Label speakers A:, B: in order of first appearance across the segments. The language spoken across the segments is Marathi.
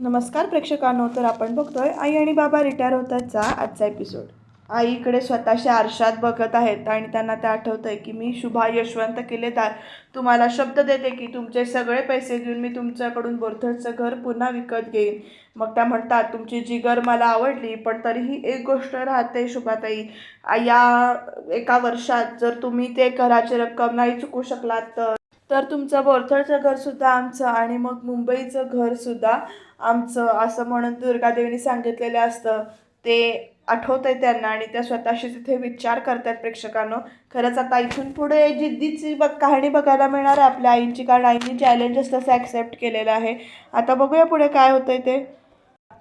A: नमस्कार प्रेक्षकांनो तर आपण बघतोय आई आणि बाबा रिटायर होतातचा आजचा एपिसोड आईकडे स्वतःच्या आरशात बघत आहेत आणि त्यांना ते आठवतं आहे की मी शुभा यशवंत किल्लेदार. तुम्हाला शब्द देते की तुमचे सगळे पैसे देऊन मी तुमच्याकडून बोरथडचं घर पुन्हा विकत घेईन. मग त्या म्हणतात तुमची जिगर मला आवडली पण तरीही एक गोष्ट राहते शुभाताई. या एका वर्षात जर तुम्ही ते घराची रक्कम नाही चुकू शकलात तर. तर तुमचं बोरथडचं घरसुद्धा आमचं आणि मग मुंबईचं घरसुद्धा आमचं असं म्हणून दुर्गादेवीने सांगितलेलं असतं. ते आठवत आहे त्यांना आणि त्या स्वतःशी तिथे विचार करतात प्रेक्षकांनो. खरंच आता इथून पुढे जिद्दीची बघ कहाणी बघायला मिळणार आहे आपल्या आईंची कारण आईने चॅलेंजेस तसं ॲक्सेप्ट केलेलं आहे. आता बघूया पुढे काय होतंय ते.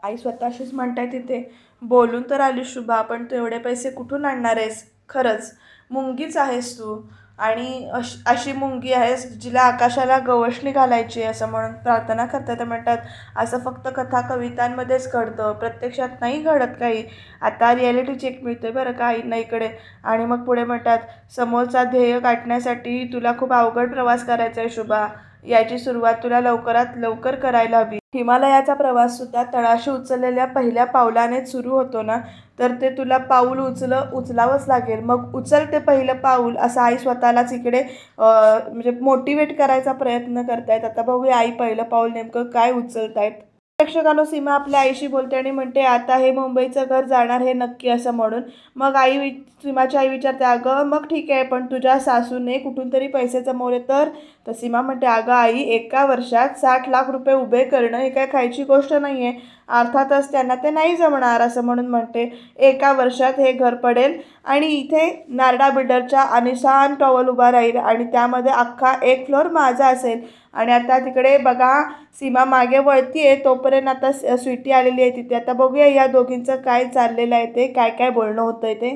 A: आई स्वतःशीच म्हणताय तिथे बोलून तर आली शुभा पण तू एवढे पैसे कुठून आणणार आहेस? खरंच मुंगीच आहेस तू. आणि अश अशी मुंगी आहेस जिला आकाशाला गवसणी घालायची आहे असं म्हणून प्रार्थना करतात. म्हणतात असं फक्त कथा कवितांमध्येच घडतं. प्रत्यक्षात नाही घडत काही. आता रिॲलिटी चेक मिळतोय बरं का ना इकडे. आणि मग पुढे म्हणतात समोरचा ध्येय गाठण्यासाठी तुला खूप अवघड प्रवास करायचा आहे शुभा. याची सुरुवात तुला लवकरात लवकर करायला हवी. हिमालयाचा प्रवास सुद्धा तळाशी उचललेल्या पहिल्या पावलानेच सुरू होतो ना? तर ते तुला पाऊल उचल उचलावंच लागेल. मग उचल ते पहिलं पाऊल असं आई स्वतःलाच इकडे म्हणजे मोटिवेट करायचा प्रयत्न करतायत. आता बघूया आई पहिलं पाऊल नेमकं काय उचलतायत. प्रेक्षकांनो सीमा आपल्या आईशी बोलते आणि म्हणते आता हे मुंबईचं घर जाणार हे नक्की असं म्हणून. मग आई वि सीमाची आई विचारते अगं मग ठीक आहे पण तुझ्या सासूने कुठून तरी पैसे जमवले तर? तर सीमा म्हणते अगं आई एका वर्षात साठ लाख रुपये उभे करणं हे काय खायची गोष्ट नाही आहे अर्थातच त्यांना ते नाही जमणार असं म्हणून म्हणते. एका वर्षात हे घर पडेल आणि इथे नारडा बिल्डरच्या अनिशान टॉवल उभा राहील आणि त्यामध्ये अख्खा एक फ्लोअर माझा असेल. आणि आता तिकडे बघा सीमा मागे वळती आहे तोपर्यंत आता स्वीटी आलेली आहे तिथे. आता बघूया या दोघींचं काय चाललेलं आहे ते काय काय बोलणं होतं आहे ते.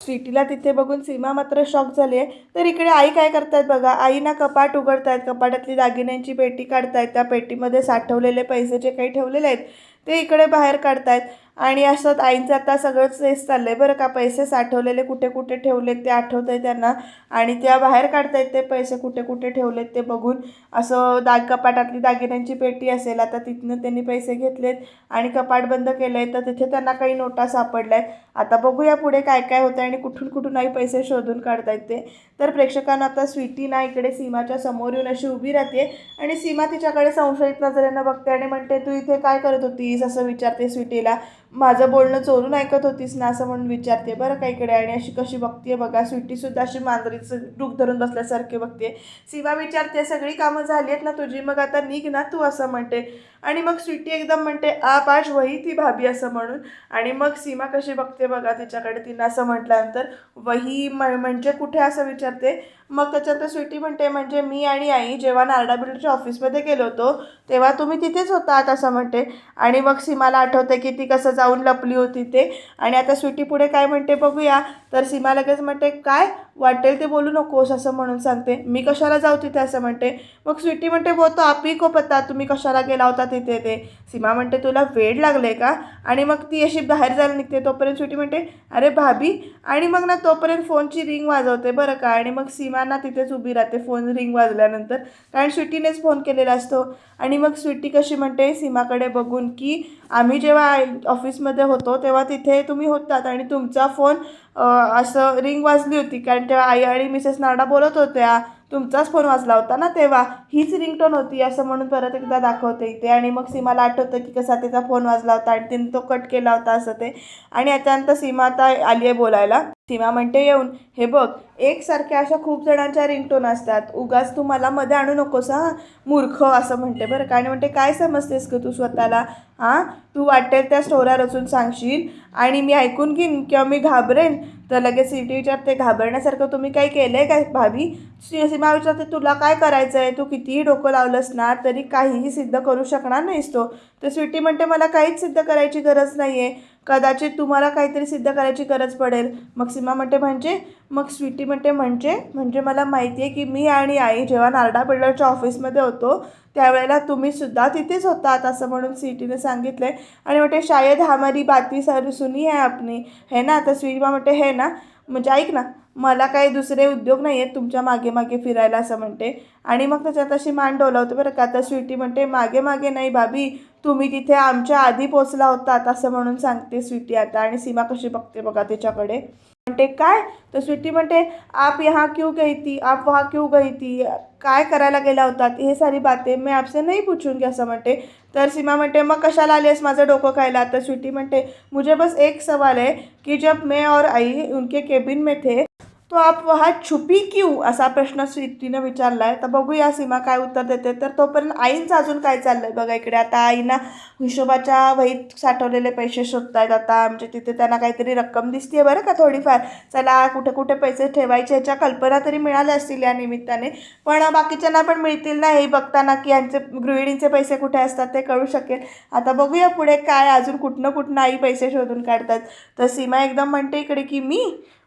A: स्वीटीला तिथे बघून सीमा मात्र शॉक झाली आहे तर इकडे आई काय करतायत बघा आई ना कपाट उघडतायत. कपाटातली दागिन्यांची पेटी काढतायत. त्या पेटीमध्ये साठवलेले पैसे जे काही ठेवलेले आहेत ते इकडे बाहेर काढतायत. आणि असं आईंचं आता सगळंच सेस चाललं आहे बरं का पैसे साठवलेले कुठे कुठे ठेवलेत ते आठवत आहे त्यांना आणि त्या बाहेर काढतायत ते पैसे कुठे कुठे ठेवलेत ते बघून. असं दाग कपाटातली दागिन्यांची पेटी असेल आता तिथनं त्यांनी पैसे घेतलेत आणि कपाट बंद केलं आहे तर तिथे त्यांना काही नोटा सापडल्या आहेत आता बघूया पुढे काय काय होतं आणि कुठून कुठून आई पैसे शोधून काढतायत ते. तर प्रेक्षकांना आता स्वीटी ना इकडे सीमाच्या समोर येऊन अशी उभी राहते आणि सीमा तिच्याकडे संशयित नजरेनं बघते आणि म्हणते तू इथे काय करत होतीस? असं विचारते स्वीटीला. माझं बोलणं चोरून ऐकत होतीस ना असं म्हणून विचारते. बरं का इकडे? आणि अशी कशी बघते बघा स्वीटीसुद्धा अशी मांजरीचं डूक धरून बसल्यासारखे बघते सीमा विचारते सगळी कामं झाली आहेत ना तुझी? मग आता निघ ना तू असं म्हणते. आणि मग स्वीटी एकदम म्हणते आप आज वही ती भाभी असं म्हणून. आणि मग सीमा कशी बघते बघा तिच्याकडे तिनं असं म्हटल्यानंतर वही म म्हणजे कुठे? असं विचारते. मग त्याच्यानंतर स्वीटी म्हणते म्हणजे मी आणि आई जेव्हा नारडा बिल्डरच्या ऑफिसमध्ये गेलो होतो तेव्हा तुम्ही तिथेच होतात असं म्हणते. आणि मग सीमाला आठवते की ती कसं जाऊन लपली होती ते. आणि आता स्वीटी पुढे काय म्हणते बघूया तर सीमा लगेच म्हणते काय? वाटेल ते बोलू नकोस असं म्हणून सांगते. मी कशाला जाऊ तिथे? असं म्हणते. मग स्वीटी म्हणते वो तो आप को पत्ता तुम्ही कशाला गेला होता तिथे ते? सीमा म्हणते तुला वेळ लागले का? आणि मग ती अशी बाहेर जायला निघते. तोपर्यंत स्वीटी म्हणते अरे भाभी आणि मग ना तोपर्यंत फोनची रिंग वाजवते बरं का. आणि मग सीमा ना तिथेच उभी राहते फोन रिंग वाजल्यानंतर. कारण स्वीटीनेच फोन केलेला असतो. आणि मग स्वीटी कशी म्हणते सीमाकडे बघून की आम्ही जेव्हा ऑफिसमध्ये होतो तेव्हा तिथे तुम्ही होतात आणि तुमचा फोन असं रिंग वाजली होती. कारण तेव्हा आई आणि मिसेस नाडा बोलत होत्या तुमचाच फोन वाजला होता ना तेव्हा. हीच रिंगटोन होती असं म्हणून परत एकदा दाखवते इथे. आणि मग सीमाला आठवतं की कसा तिचा फोन वाजला होता आणि तिने तो कट केला होता असं ते. आणि याच्यानंतर सीमा आता आली आहे बोलायला. सीमा म्हणते येऊन हे बघ एकसारख्या अशा खूप जणांच्या रिंगटोन असतात. उगाच तू मला मध्ये आणू नकोस हां? मूर्ख असं म्हणते. बरं काय आणि म्हणते काय समजतेस का तू स्वतःला? हां? तू वाटेल त्या स्टोऱ्या रचून सांगशील आणि मी ऐकून घेईन किंवा मी घाबरेन. तर लगेच सिटी विचारते घाबरण्यासारखं तुम्ही काही केलं आहे काय भाभी? सीमा विचारते तुला काय करायचं आहे तू कितीही डोकं लावलंस ना तरी काहीही सिद्ध करू शकणार नाहीस तो. तर स्वीटी म्हणते मला काहीच सिद्ध करायची गरज नाही आहे कदाचित तुम्हाला काहीतरी सिद्ध करायची गरज पडेल. मग सीमा म्हणते म्हणजे मग स्वीटी म्हणते म्हणजे म्हणजे मला माहिती आहे की मी आणि आई जेव्हा नारडा बिल्डरच्या ऑफिसमध्ये होतो त्यावेळेला तुम्ही सुद्धा तिथेच होतात असं म्हणून स्वीटीने सांगितलं आहे आणि म्हणते शायद हमारी बाती सर सुनी आहे आपली है ना? तर स्वीटीमा म्हणते हे ना. म्हणजे ऐक ना मला काही दुसरे उद्योग नाही आहेत तुमच्या मागे मागे फिरायला असं म्हणते. आणि मग त्याच्यात अशी मान डोलावते बरं का. आता स्वीटी म्हणते मागे मागे नाही भाभी तुम्ही तिथे आमच्या आधी पोचला होतात असं म्हणून सांगते स्वीटी आता आणि सीमा कशी बघते बघा तिच्याकडे. म्हणते काय? तर स्वीटी म्हणते आप यहाँ क्यों गई थी? आप वहाँ क्यों गई थी? काय करायला गेला होतात हे सारी बातें मी आपसे नाही पूछूंगी असं म्हणते. तर सीमा म्हणते मग कशाला आलीस माझं डोकं खायला? तर स्वीटी म्हणते मुझे बस एक सवाल है कि जब मैं और आई उनके केबिन में थे तो आप वहा छुपी क्यू असा प्रश्न स्वीटीनं विचारला आहे तर बघूया सीमा काय उत्तर देते. तर तोपर्यंत आईंचं अजून काय चाललं आहे बघा इकडे आता आईना हिशोबाच्या वहीत साठवलेले पैसे शोधतायत. आता म्हणजे तिथे त्यांना काहीतरी रक्कम दिसते बरं का थोडीफार. चला कुठे कुठे पैसे ठेवायचे ह्याच्या कल्पना तरी मिळाल्या असतील या निमित्ताने. पण बाकीच्यांना पण मिळतील ना हे बघताना की यांचे गृहिणींचे पैसे कुठे असतात ते कळू शकेल. आता बघूया पुढे काय अजून कुठनं कुठनं आई पैसे शोधून काढतात. तर सीमा एकदम म्हणते इकडे की मी?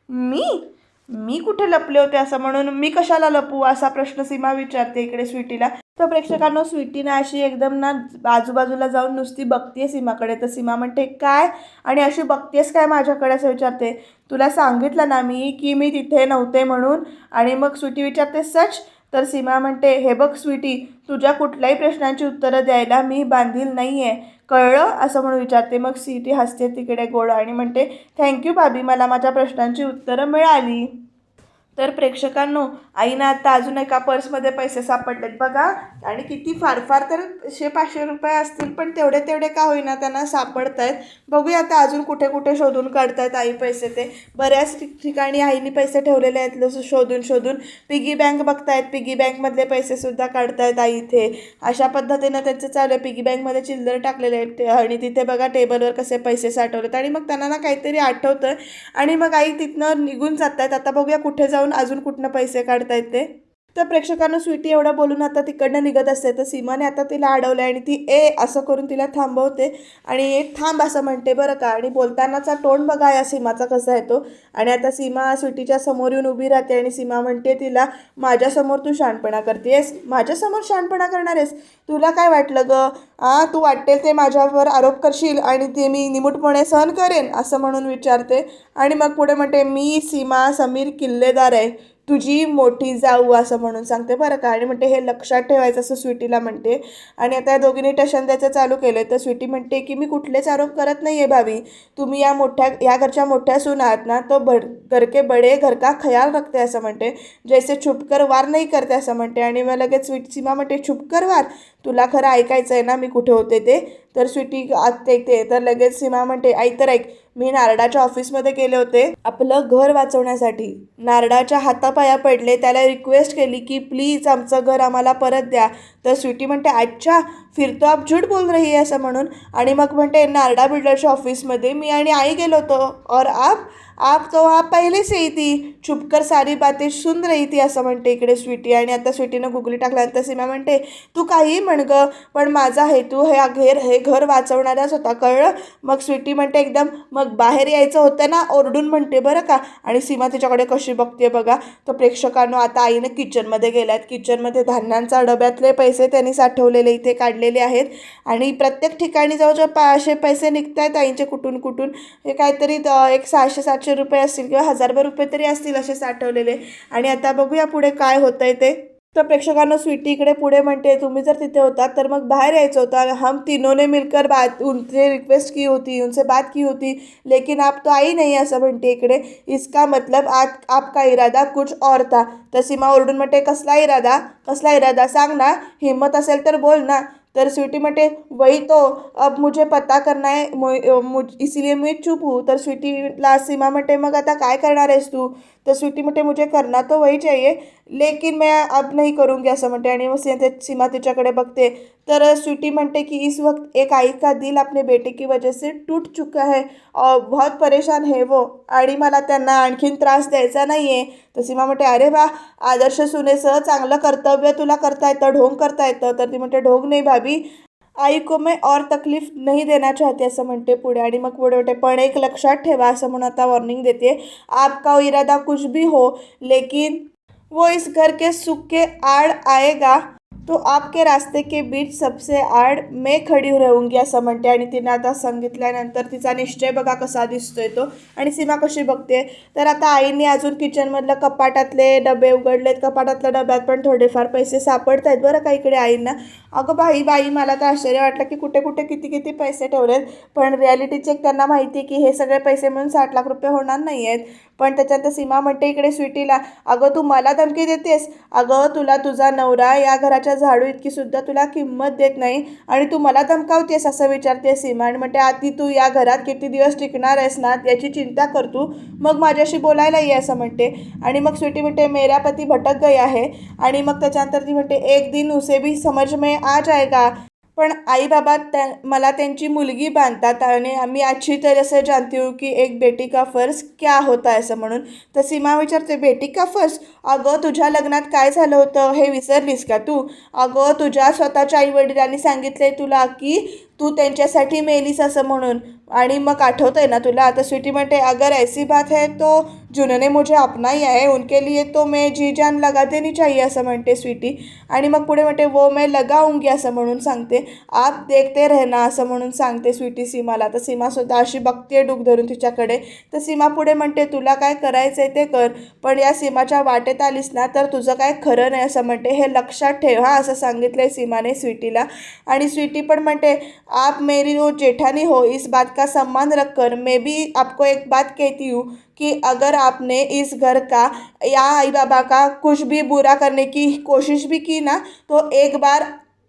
A: मी? मी कुठे लपले होते असं म्हणून मी कशाला लपू असा प्रश्न सीमा विचारते इकडे स्वीटीला. तर प्रेक्षकांनो स्वीटीनं अशी एकदम ना आजूबाजूला जाऊन नुसती बघतीये सीमाकडे. तर सीमा म्हणते काय? आणि अशी बघतेस काय माझ्याकडे? असं विचारते. तुला सांगितलं ना मी की मी तिथे नव्हते म्हणून. आणि मग स्वीटी विचारते सच? तर सीमा म्हणते हे बघ स्वीटी तुझ्या कुठल्याही प्रश्नांची उत्तरं द्यायला मी बांधील नाही आहे कळलं? असं म्हणून विचारते. मग स्वीटी हसते तिकडे गोड आणि म्हणते थँक्यू भाभी मला माझ्या प्रश्नांची उत्तरं मिळाली. तर प्रेक्षकांनो आईनं आता अजून एका पर्समध्ये पैसे सापडलेत बघा. आणि किती फार फार तर शे पाचशे रुपये असतील पण तेवढे तेवढे का होईना त्यांना सापडत आहेत बघूया आता अजून कुठे कुठे शोधून काढतायत आई पैसे ते. बऱ्याच ठिक- ठिकाणी आईने पैसे ठेवलेले आहेत जसं शोधून शोधून. पिगी बँक बघतायत पिगी बँकमधले पैसेसुद्धा काढतायत आई इथे. अशा पद्धतीनं त्यांचं चालू आहे. पिगी बँकमध्ये चिल्लर टाकलेले आहेत आणि तिथे बघा टेबलवर कसे पैसे साठवलेत. आणि मग त्यांना ना काहीतरी आठवतं आणि मग आई तिथनं निघून जात आहेत आता बघूया कुठे जाऊन अजून कुठनं पैसे काढता येते? तर प्रेक्षकांना स्वीटी एवढं बोलून आता तिकडनं निघत असते. तर सीमाने आता तिला अडवलं आणि ती ए असं करून तिला थांबवते. आणि एक थांब असं म्हणते बरं का. आणि बोलतानाचा टोन बघा या सीमाचा कसा येतो. आणि आता सीमा स्वीटीच्या समोर येऊन उभी राहते आणि सीमा म्हणते तिला माझ्यासमोर तू शहाणपणा करतेस माझ्यासमोर शहाणपणा करणार आहेस तुला काय वाटलं गं? आ तू वाटेल ते माझ्यावर आरोप करशील आणि ते मी निमूटपणे सहन करेन असं म्हणून विचारते. आणि मग पुढे म्हणते मी सीमा समीर किल्लेदार आहे. तुझी मोठी जाऊ असं म्हणून सांगते बरं का. आणि म्हणते हे लक्षात ठेवायचं असं स्वीटीला म्हणते. आणि आता या दोघींनी टशन द्यायचं चालू केलं तर स्वीटी म्हणते की मी कुठलेच आरोप करत नाही आहे भावी तुम्ही या मोठ्या या घरच्या मोठ्या सून आहात ना तो बड घर के बडे घर का ख्याल रखते असं म्हणते. जैसे छुपकर वार नाही करते असं म्हणते. आणि मग लगेच स्वीट सीमा म्हणते छुपकर वार? तुला खरं ऐकायचं आहे ना मी कुठे होते ते? तर स्वीटी येते तर लगेच सीमा म्हणते ऐक तर ऐक मी नारडाच्या ऑफिसमध्ये गेले होते. आपलं घर वाचवण्यासाठी. नारडाच्या हातापाया पडले त्याला रिक्वेस्ट केली की प्लीज आमचं घर आम्हाला परत द्या. तर स्वीटी म्हणते अच्छा फिर तो आप झूठ बोल रही असं म्हणून. आणि मग म्हणते नारडा बिल्डरच्या ऑफिसमध्ये मी आणि आई गेलो होतो. और आप? आप तो वहाँ पहले से ही थी। छुपकर सारी बातें सुन रही थी असं म्हणते इकडे स्वीटी. आणि आता स्वीटीनं गुगली टाकल्यानंतर सीमा म्हणते तू काही म्हण गं पण माझा हेतू हे घेर हे घर वाचवणाराच होता कळलं. मग स्वीटी म्हणते एकदम. मग बाहेर यायचं होतं ना ओरडून म्हणते बरं का? आणि सीमा तिच्याकडे कशी बघते बघा. तर प्रेक्षकांनो आता आईनं किचनमध्ये गेल्या आहेत किचनमध्ये धान्यांचा डब्यातले पैसे त्यांनी साठवलेले इथे काढलेले आहेत. आणि प्रत्येक ठिकाणी जवळजवळ पाचशे पैसे निघत आहेत आईंचे कुठून कुठून. हे काहीतरी एक सहाशे सातशे रुपये असतील किंवा हजारभर रुपये तरी असतील असे साठवलेले. आणि आता बघूया पुढे काय होतं आहे ते. तर प्रेक्षकांना स्वीटी इकडे पुढे म्हणते तुम्ही जर तिथे होता तर मग बाहर यायचं होतं. हम तीनों ने मिलकर बात उनसे रिक्वेस्ट की होती उनसे बात की होती. लेकिन आप तो आई नाही असं म्हणते इकडे. इसका मतलब आज आपका इरादा कुछ और था. तर सीमा ओरडून म्हणते कसला इरादा? कसला इरादा? सांग ना. हिम्मत असेल तर बोल ना. तर स्वीटी म्हणते वही तो अब मुझे पता करना है मुझ इसीलिए मी चुप हूँ। तर स्वीटीला सीमा म्हणते मग आता काय करणार आहेस तू? तर स्वीटी म्हणते मुझे करना तो वही चाहिए लेकिन मैं अब नहीं करूँगी असं म्हणते. आणि मग ते- सीमा तिच्याकडे बघते. तर स्वीटी म्हणते की इस वक्त एक आई का दिल अपने बेटे की वजह से टूट चुका है और बहुत परेशान है वो आणि मला त्यांना आणखीन त्रास द्यायचा नाही आहे तर सीमा म्हणते अरे वा आदर्श सुनेसह चांगलं कर्तव्य तुला करता येतं ढोंग करता येतं. तर ती म्हणते ढोंग नाही भाभी आई को मैं और तकलीफ नहीं देना चाहते असं म्हणते पुढे. आणि मग पुढे होते पण एक लक्षात ठेवा असं म्हणून आता वॉर्निंग देते. आपका इरादा कुछ भी हो लेकिन वो इस घर के सुख के आड़ आएगा. तो आपके रास्ते के बीच सबसे आड मे खडी रहूंगी असं म्हणते. आणि तिने आता सांगितल्यानंतर तिचा निश्चय बघा कसा दिसतोय तो. आणि सीमा कशी बघते? तर आता आईने अजून किचनमधलं कपाटातले डबे उघडलेत. कपाटातल्या डब्यात पण थोडेफार पैसे सापडत आहेत बरं का इकडे आईंना. अगं बाई बाई मला तर आश्चर्य वाटलं की कुठे कुठे किती किती पैसे ठेवलेत. पण रियालिटी चेक त्यांना माहिती आहे की हे सगळे पैसे मिळून साठ लाख रुपये होणार नाही आहेत पण त्याच्यात सीमा म्हणते इकडे स्वीटीला. अगं तू मला धमकी देतेस. अगं तुला तुझा नवरा या घराच्या झाडू इतकी सुद्धा तुला किंमत देत नाही आणि तू मला धमकावतेस असं विचारते सीमा. आणि म्हणते आधी तू या घरात किती दिवस टिकणार आहेस ना याची चिंता कर तू. मग माझ्याशी बोलायला ये असं म्हणते. आणि मग स्वीटी म्हणते मेरा पती भटक गई आहे. आणि मग त्याच्यानंतर ती म्हणते एक दिन उसे भी समज में आ जाएगा. पण आई बाबा त्या मला त्यांची मुलगी बांधतात आणि आम्ही अच्छी तरह से जानती हूँ की एक बेटी का फर्ज क्या होता असं म्हणून. तर सीमा विचारते बेटी का फर्ज अगं तुझ्या लग्नात काय झालं होतं हे विसरलीस का तू? अगं तुझ्या स्वतःच्या आईवडिलांनी सांगितले तुला की तू त्यांच्यासाठी मेलीस असं म्हणून. आणि मग आठवतं आहे ना तुला? आता स्वीटी म्हणते अगर ऐसी बात है तो जुनने मुझे अपनाई आहे उनके लिए तो मैं जी जान लगा देनी चाहिए असं म्हणते स्वीटी. आणि मग पुढे म्हणते वो मैं लगाऊंगी असं म्हणून सांगते. आप देखते रहना असं म्हणून सांगते स्वीटी सीमाला. तर सीमासुद्धा अशी बघते डूक धरून तिच्याकडे. तर सीमा पुढे म्हणते तुला काय करायचं आहे ते कर पण या सीमाच्या वाटे वाटेत आलीस ना तर तुझं काय खरं नाही असं म्हणते. हे लक्षात ठेव हा असं सांगितलं आहे सीमाने स्वीटीला. आणि स्वीटी पण म्हणते आप मेरी वो जेठानी हो इस बात का सम्मान रख कर बी आपको एक बात कहती हूँ कि अगर आपने इस घर का या आई बाबा का कुछ भी बुरा करने की कोशिश भी की ना तो एक बार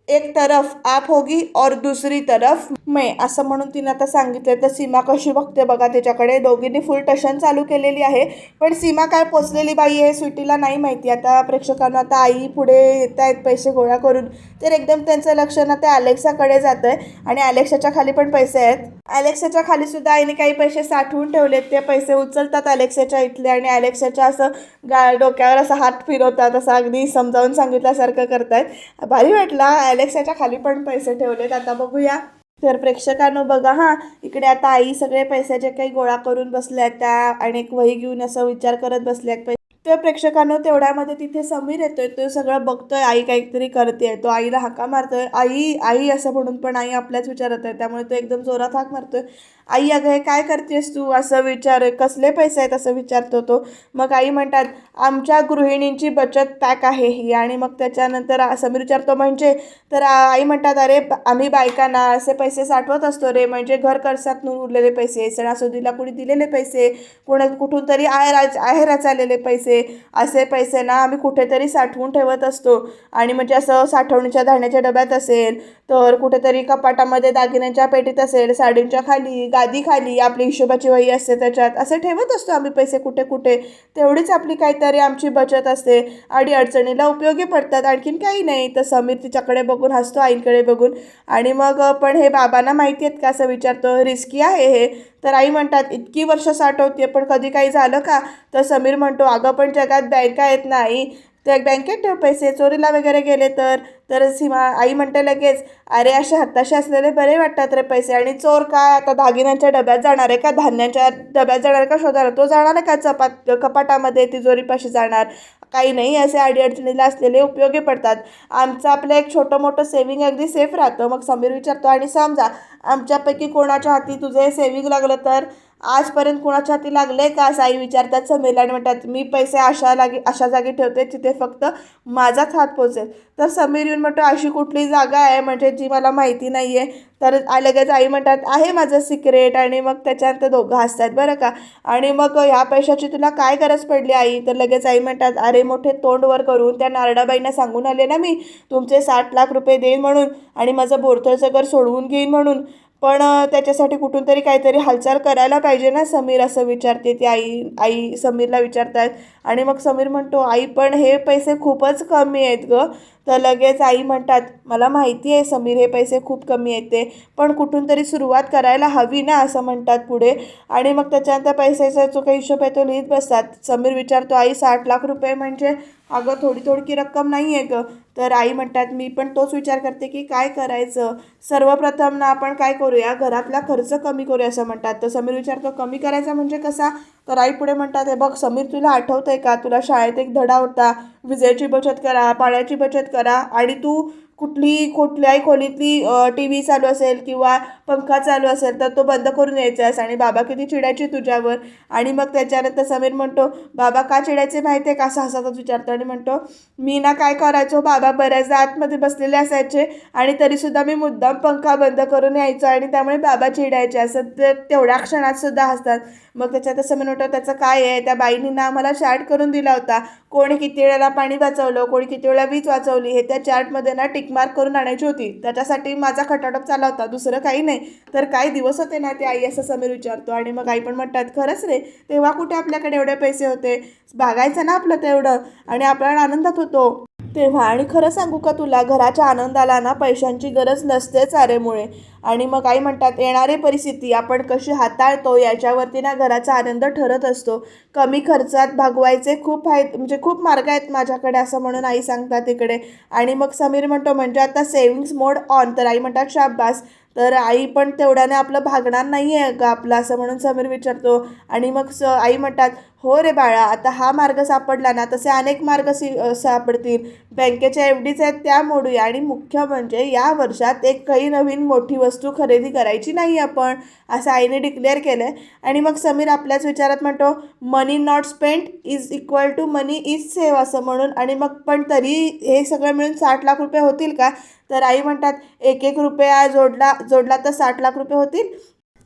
A: एक तरफ आप होगी और दुसरी तरफ मैं असं म्हणून तिनं आता सांगितलं तर सीमा कशी बघते बघा त्याच्याकडे दोघींनी फुल टशन चालू केलेली आहे. पण सीमा काय पोचलेली बाई आहे स्वीटीला नाही माहिती. आता प्रेक्षकांना आता आई पुढे येत आहेत पैसे गोळा करून. तर एकदम त्यांचं लक्ष ना ते अलेक्साकडे जातं आहे आणि अलेक्साच्या खाली पण पैसे आहेत. अलेक्साच्या खाली सुद्धा आईने काही पैसे साठवून ठेवलेत. ते पैसे उचलतात अलेक्साच्या इथले आणि अलेक्साच्या असं गा डोक्यावर असा हात फिरवतात. असं अगदी समजावून सांगितल्यासारखं करतायत. भारी वाटला. अलेक्साच्या खाली पण पैसे ठेवलेत. आता बघूया. तर प्रेक्षकांनो बघा हां. इकडे आता आई सगळे पैसे जे काही गोळा करून बसल्या त्या आणि एक वही घेऊन असं विचार करत बसल्या तर प्रेक्षकांनो तेवढ्यामध्ये तिथे समीर येतोय तो सगळं बघतोय आई काहीतरी करते तो आईला हाका मारतोय. आई आई असं म्हणून पण आई आपल्याच विचारत आहे त्यामुळे तो एकदम जोरात हाक मारतोय. आई अगं हे काय करतेस तू? असं विचार कसले पैसे आहेत असं विचारतो तो. मग आई म्हणतात आमच्या गृहिणींची बचत पॅक आहे. ही आणि मग त्याच्यानंतर समीर विचारतो म्हणजे? तर आई म्हणतात अरे आम्ही बायकांना असे पैसे साठवत असतो रे म्हणजे घर कर्सात उरलेले पैसे सणासुदीला कुणी दिलेले पैसे कोणा कुठून तरी आहेरा आहेराच आलेले पैसे असे पैसे ना आम्ही कुठेतरी साठवून ठेवत असतो. आणि म्हणजे असं साठवणीच्या धान्याच्या डब्यात असेल तर कुठेतरी कपाटामध्ये दागिन्यांच्या पेटीत असेल साडींच्या खाली गादी खाली आपली हिशोबाची वही असते त्याच्यात असे ठेवत असतो आम्ही पैसे कुठे कुठे. तेवढीच आपली काहीतरी आमची बचत असते. आणि अडचणीला उपयोगी पडतात. आणखीन काही नाही. तर समीर तिच्याकडे बघून हसतो आईंकडे बघून. आणि मग पण हे बाबांना माहिती आहेत का? असं विचारतो रिस्की आहे हे? तर आई म्हणतात इतकी वर्ष साठवते पण कधी काही झालं का? तर समीर म्हणतो अगं पण जगात बँका आहेत ना आई त्या बँकेत ठेव पैसे चोरीला वगैरे गेले तर. तर सीमा आई म्हणते लगेच अरे असे हत्ताशे असलेले बरे वाटतात रे पैसे आणि चोर काय आता दागिन्यांच्या डब्यात जाणार आहे का? धान्याच्या डब्यात जाणार का? शोधायला तो जाणार आहे का? चपात कपाटामध्ये तिजोरीपाशी जाणार. काही नाही असे अडीअडचणीला असलेले उपयोगी पडतात. आमचं आपलं एक छोटं मोठं सेविंग अगदी सेफ राहतं. मग समीर विचारतो आणि समजा आमच्यापैकी कोणाच्या हाती तुझे सेविंग लागलं तर? आजपर्यंत कुणाच्या हाती लागले का? असं आई विचारतात. समीरला आणि म्हणतात मी पैसे अशा लागी अशा जागी ठेवते तिथे फक्त माझाच हात पोचेल. तर समीर येऊन म्हणतो अशी कुठली जागा आहे? म्हणजे जी मला माहिती नाही आहे तर लगेच आई म्हणतात आहे माझं सिक्रेट आणि मग त्याच्यानंतर दोघं हसतात बरं का? आणि मग ह्या पैशाची तुला काय गरज पडली आई? तर लगेच आई म्हणतात अरे मोठे तोंडवर करून त्या नारडाबाईंना सांगून आले ना मी तुमचे साठ लाख रुपये देईन म्हणून आणि माझं बोरथळचं घर सोडवून घेईन म्हणून. पण त्याच्यासाठी कुठून तरी काहीतरी हालचाल करायला पाहिजे ना समीर असं विचारते. ती आई आई समीरला विचारतात. आणि मग समीर म्हणतो आई पण हे पैसे खूपच कमी आहेत ग. तर लगेच आई म्हणतात मला माहिती आहे समीर हे पैसे खूप कमी आहेत ते पण कुठून तरी सुरुवात करायला हवी ना असं म्हणतात पुढे. आणि मग त्याच्यानंतर पैशाचा जो काही हिशोब आहे तो लिहित बसतात. समीर विचारतो आई साठ लाख रुपये म्हणजे? अगं थोडी थोडकी रक्कम नाही आहे गं. तर आई म्हणतात मी पण तोच विचार करते की काय करायचं? सर्वप्रथम ना आपण काय करूया? घरातला खर्च कमी करूया असं म्हणतात. तर समीर विचारतो कमी करायचा म्हणजे कसा? तर आई पुढे म्हणतात हे बघ समीर तुला आठवतंय का? तुला शाळेत एक धडा होता. विजेची बचत करा पाण्याची बचत करा आणि तू कुठली कुठल्याही खोलीतली टी व्ही चालू असेल किंवा पंखा चालू असेल तर तो बंद करून यायचास आणि बाबा किती चिडायचे तुझ्यावर. आणि मग त्याच्यानंतर समीर म्हणतो बाबा का चिडायचे माहिती आहे का? असं हसतच विचारतो आणि म्हणतो मी ना काय करायचो? बाबा बऱ्याचदा आतमध्ये बसलेले असायचे आणि तरीसुद्धा मी मुद्दाम पंखा बंद करून यायचो आणि त्यामुळे बाबा चिडायचे. असं ते तेवढ्या क्षणात सुद्धा हसतात. मग त्याच्यात असं म्हणतो त्याचं काय आहे? त्या बाईंनी ना आम्हाला शार्ट करून दिला होता. कोणी किती वेळेला पाणी वाचवलं कोणी किती वेळा वीज वाचवली हे त्या चार्टमध्ये ना टिकमार्क करून आणायची होती. त्याच्यासाठी माझा खटाटप चालला होता. दुसरं काही नाही. तर काही दिवस होते ना ते आई असं समीर विचारतो आणि मग आई पण म्हणतात खरंच रे तेव्हा कुठे आपल्याकडे एवढे पैसे होते? भागायचं ना आपलं तेवढं. आणि आपल्याला आनंदात होतो. तेव्हा आणि खरं सांगू का तुला? घराच्या आनंदाला ना पैशांची गरज नसतेच आरेमुळे. आणि मग आई म्हणतात येणारी परिस्थिती आपण कशी हाताळतो याच्यावरती ना घराचा आनंद ठरत असतो. कमी खर्चात भागवायचे खूप आहेत म्हणजे खूप मार्ग आहेत माझ्याकडे असं म्हणून आई सांगतात तिकडे आणि मग समीर म्हणतो म्हणजे आता सेव्हिंग्स मोड ऑन तर आई म्हणतात शाब्बास तर आई पण तेवढ्याने आपलं भागणार नाही आहे का आपलं असं म्हणून समीर विचारतो. आणि मग स आई म्हणतात हो रे बाळा आता हा मार्ग सापडला ना तसे अनेक मार्ग सी सापडतील. बँकेच्या एफ डीच आहेत त्या मोडूया. आणि मुख्य म्हणजे या वर्षात एक काही नवीन मोठी वस्तू खरेदी करायची नाही आपण असं आईने डिक्लेअर केलं आहे आणि मग समीर आपल्याच विचारात म्हणतो money not spent is equal to money is save असं म्हणून. आणि मग पण तरी हे सगळं मिळून साठ लाख रुपये होतील का? तर आई म्हणतात एक एक रुपया जोडला जोडला तर साठ लाख रुपये होतील.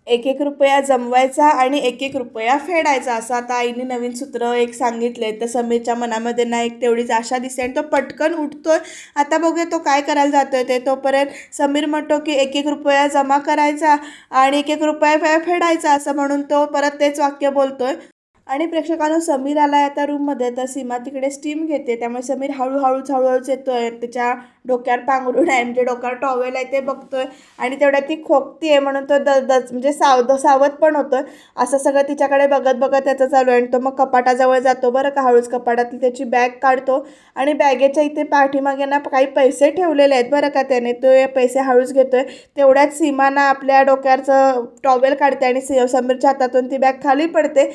A: एक एक रुपया जमवायचा आणि एक एक रुपया फेडायचा असं आता आईने नवीन सूत्र एक सांगितले तर समीरच्या मनामध्ये ना एक तेवढीच आशा दिसते आणि तो पटकन उठतोय. आता बघूया तो काय करायला जातोय ते. तोपर्यंत समीर म्हणतो की एक एक रुपया जमा करायचा आणि एक एक रुपया फेडायचा असं म्हणून तो परत तेच वाक्य बोलतोय. आणि प्रेक्षकांनो समीर आला आहे आता रूममध्ये तर सीमा तिकडे स्टीम घेते. त्यामुळे समीर हळूहळूच हळूहळूच येतोय. त्याच्या डोक्यावर पांघरून आहे. म्हणजे डोक्यावर टॉवेल आहे ते बघतोय. आणि तेवढ्यात ती खोकती आहे म्हणून तो द द म्हणजे सावध सावध पण होतोय. असं सगळं तिच्याकडे बघत बघत त्याचं चालू आहे. आणि तो मग कपाटाजवळ जातो बरं का. हळूच कपाटातली त्याची बॅग काढतो. आणि बॅगेच्या इथे पाठीमागे ना काही पैसे ठेवलेले आहेत बरं का त्याने. तो पैसे हळूच घेतोय. तेवढ्यात सीमाना आपल्या डोक्यावरचं टॉवेल काढते आणि समीरच्या हातातून ती बॅग खाली पडते.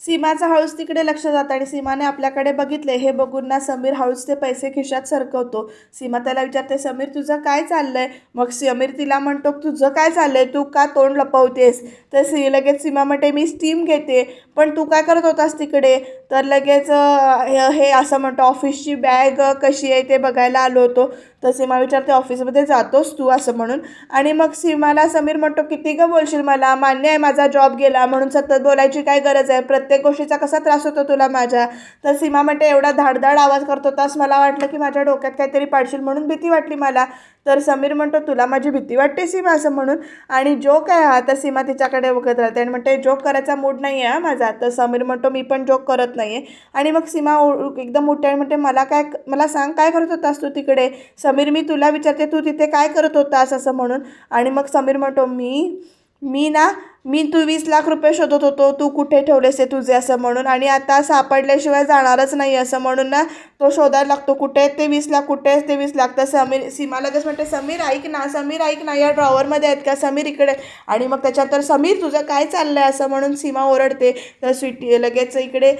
A: सीमाचा हळूच तिकडे लक्ष जातं आणि सीमाने आपल्याकडे बघितले हे बघून ना समीर हळूच ते पैसे खिशात सरकवतो. सीमा त्याला विचारते समीर तुझं काय चाललंय? मग समीर तिला म्हणतो तुझं काय चाललंय? तू का तोंड लपवतेस? तर सी लगेच सीमा म्हणते मी स्टीम घेते पण तू काय करत होतास तिकडे? तर लगेच हे हे असं म्हणतो ऑफिसची बॅग कशी आहे ते बघायला आलो होतो. तर सीमा विचारते ऑफिसमध्ये जातोस तू? असं म्हणून. आणि मग सीमाला समीर म्हणतो किती ग बोलशील मला? मान्य आहे माझा जॉब गेला म्हणून सतत बोलायची काय गरज आहे? प्रत्येक गोष्टीचा कसा त्रास होतो तुला माझ्या? तर सीमा म्हणते एवढा धाडधाड आवाज करत होतास मला वाटलं की माझ्या डोक्यात काहीतरी पाडशील म्हणून भीती वाटली मला. तर समीर म्हणतो तुला माझी भीती वाटते सीमा असं म्हणून. आणि जोक आहे हा तर सीमा तिच्याकडे बघत राहते आणि म्हणते जोक करायचा मूड नाही आहे माझा. तर समीर म्हणतो मी पण जोक करत नाही आहे आणि मग सीमा एकदम मोठ्या आणि म्हणते मला काय मला सांग काय करत होतास तू तिकडे? समीर मी तुला विचारते तू तिथे काय करत होतास असं म्हणून? आणि मग समीर म्हणतो मी मी ना मी तू वीस लाख रुपये शोधत होतो तू कुठे ठेवलेस ते तुझे असं म्हणून. आणि आता सापडल्याशिवाय जाणारच नाही असं म्हणून ना तो शोधायला लागतो कुठे आहेत ते वीस लाख कुठे आहेत ते वीस लाख. तर समीर सीमा लगेच म्हणते समीर ऐक ना समीर ऐक ना या ड्रॉवरमध्ये आहेत का? समीर इकडे. आणि मग त्याच्यानंतर समीर तुझं काय चाललं आहे असं म्हणून सीमा ओरडते. तर स्वीटी लगेच इकडे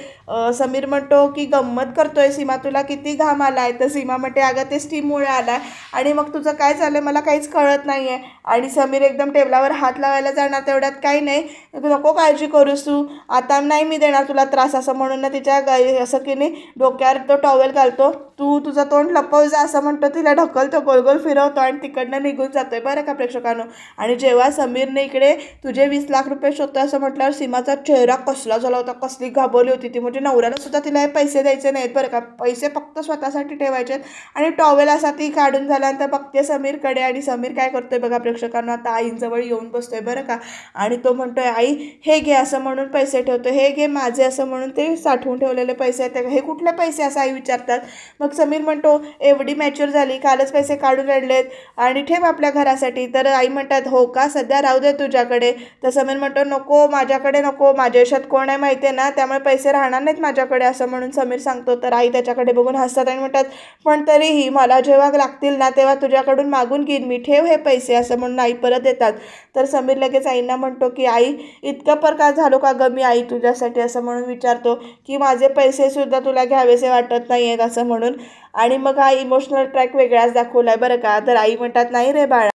A: समीर म्हणतो की गंमत करतोय सीमा तुला किती घाम आला आहे तर सीमा म्हणते अगं ते स्टीममुळे आला आहे आणि मग तुझं काय चाललंय? मला काहीच कळत नाही आहे आणि समीर एकदम टेबलावर हात लावायला जाणार तेवढ्यात काय काही नाही. तू नको काळजी करूस तू. आता नाही मी देणार तुला त्रास असं म्हणून ना तिच्या गाई असं की नाही डोक्यावर तो टॉवेल घालतो. तू तुझं तोंड लपव जा असं म्हणतो. तिला ढकलतो गोल गोल फिरवतो आणि तिकडनं निघून जातो आहे बरं का प्रेक्षकांनो? आणि जेव्हा समीरने इकडे तुझे वीस लाख रुपये शोधतो असं म्हटल्यावर सीमाचा चेहरा कसला झाला होता कसली घाबरली होती ती. म्हणजे नवऱ्याला सुद्धा तिला हे पैसे द्यायचे नाहीत बरं का. पैसे फक्त स्वतःसाठी ठेवायचे आणि टॉवेल असा ती काढून झाल्यानंतर बघते समीरकडे आणि समीर काय करतोय बघा प्रेक्षकांना? आता आईंजवळ येऊन बसतोय बरं का. आणि तो म्हणतो आहे आई हे घे असं म्हणून पैसे ठेवतो हे घे माझे असं म्हणून ते साठवून ठेवलेले पैसे आहेत. हे कुठले पैसे असं आई विचारतात? मग समीर म्हणतो एवढी मॅच्युअर झाली कालच पैसे काढून आणलेत आणि ठेव आपल्या घरासाठी. तर आई म्हणतात हो का? सध्या राहू दे तुझ्याकडे. तर समीर म्हणतो नको माझ्याकडे नको. माझ्या आयुष्यात कोण आहे माहिती आहे ना? त्यामुळे पैसे राहणार नाहीत माझ्याकडे असं म्हणून समीर सांगतो. तर आई त्याच्याकडे बघून हसतात आणि म्हणतात पण तरीही मला जेव्हा लागतील ना तेव्हा तुझ्याकडून मागून घेईन मी. ठेव हे पैसे असं म्हणून आई परत येतात. तर समीर लगेच आईंना म्हणतो की आई इतकं प्रकार झालो का गं मी आई तुझ्यासाठी? असं म्हणून विचारतो की माझे पैसेसुद्धा तुला घ्यावेसे वाटत नाही आहेत असं म्हणून. आणि मग हा इमोशनल ट्रॅक वेगळाच दाखवला आहे बरं का. तर आई म्हणतात नाही रे बाळा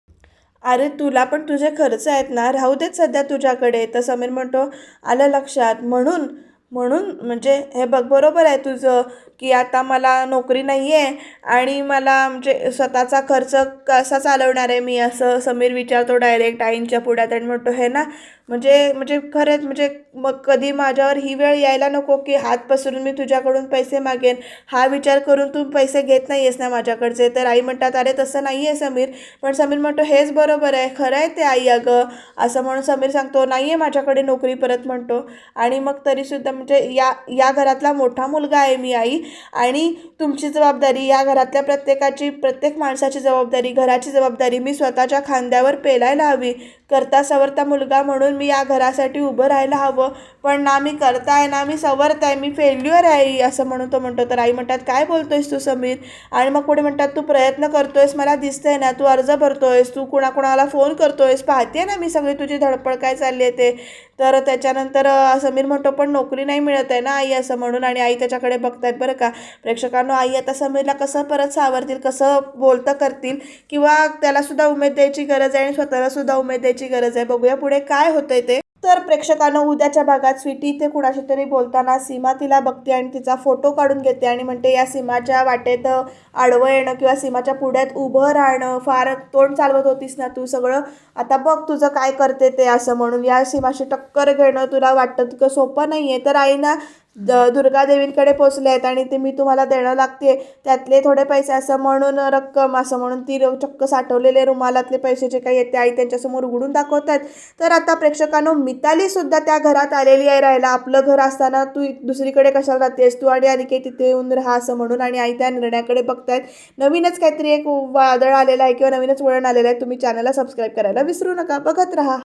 A: अरे तुला पण तुझे खर्च आहेत ना राहू देत सध्या तुझ्याकडे तर समीर म्हणतो. आलं लक्षात. म्हणून म्हणून म्हणजे हे बघ बरोबर आहे तुझं की आता मला नोकरी नाही आहे आणि मला म्हणजे स्वतःचा खर्च कसा चालवणार आहे मी? असं समीर विचारतो डायरेक्ट आईंच्या पुढ्यात आणि म्हणतो हे ना म्हणजे म्हणजे खरंच म्हणजे मग कधी माझ्यावर ही वेळ यायला नको की हात पसरून मी तुझ्याकडून पैसे मागेन. हा विचार करून तू पैसे घेत नाही आहेस ना माझ्याकडचे. तर आई म्हणतात अरे तसं नाही आहे समीर. पण समीर म्हणतो हेच बरोबर आहे. खरं आहे ते आई अगं. असं म्हणून समीर सांगतो नाही आहे माझ्याकडे नोकरी परत म्हणतो. आणि मग तरीसुद्धा म्हणजे या या घरातला मोठा मुलगा आहे मी आई. आणि तुमची जबाबदारी या घरातल्या प्रत्येकाची प्रत्येक माणसाची जबाबदारी घराची जबाबदारी मी स्वतःच्या खांद्यावर पेलायला हवी. करता सवरता मुलगा म्हणून मी या घरासाठी उभं राहायला हवं. पण ना मी करताय ना मी सवरत आहे मी फेल्युअर आहे आई, असं म्हणून तो म्हणतो. तर आई म्हणतात काय बोलतोयस तू समीर? आणि मग पुढे म्हणतात तू प्रयत्न करतोयस मला दिसतंय ना तू अर्ज भरतोयस तू कुणाकुणाला फोन करतोयस पाहते ना मी सगळी तुझी धडपड काय चालली आहे ते. तर त्याच्यानंतर समीर म्हणतो पण नोकरी नाही मिळत आहे ना आई असं म्हणून आणि आई त्याच्याकडे बघतायत बरं का. प्रेक्षकांनो आई आता समीरला कसं परत सावरतील कसं बोलतं करतील किंवा त्यालासुद्धा उमेद द्यायची गरज आहे आणि स्वतःलासुद्धा उमेद द्यायची गरज आहे. बघूया पुढे काय होतं. होतंय ते. तर प्रेक्षकांनो उद्याच्या भागात स्वीटी इथे कुणाशी तरी बोलताना सीमा तिला बघते आणि तिचा फोटो काढून घेते आणि म्हणते या सीमाच्या वाटेत आडवं येणं किंवा सीमाच्या पुढ्यात उभं राहणं फार तोंड चालवत होतीस ना तू सगळं? आता बघ तुझं काय करते ते असं म्हणून. या सीमाशी टक्कर घेणं तुला वाटतं तुझं सोपं नाही आहे तर आईना द दुर्गादेवींकडे पोचले आहेत आणि ते मी तुम्हाला देणं लागते. त्यातले थोडे पैसे असं म्हणून रक्कम असं म्हणून ती चक्क साठवलेले रुमालातले पैसे जे काही आहेत ते आई त्यांच्यासमोर उघडून दाखवत आहेत. तर आता प्रेक्षकांनो मिताली सुद्धा त्या घरात आलेली आहे राहायला. आपलं घर असताना तू दुसरीकडे कशाला राहतेस? तू आणि अनिकेत तिथे येऊन राहा असं म्हणून आणि आई त्या निर्णयाकडे बघतायत. नवीनच काहीतरी एक वादळ आलेलं आहे किंवा नवीनच वळण आलेलं आहे. तुम्ही चॅनलला सबस्क्राईब करायला विसरू नका. बघत राहा.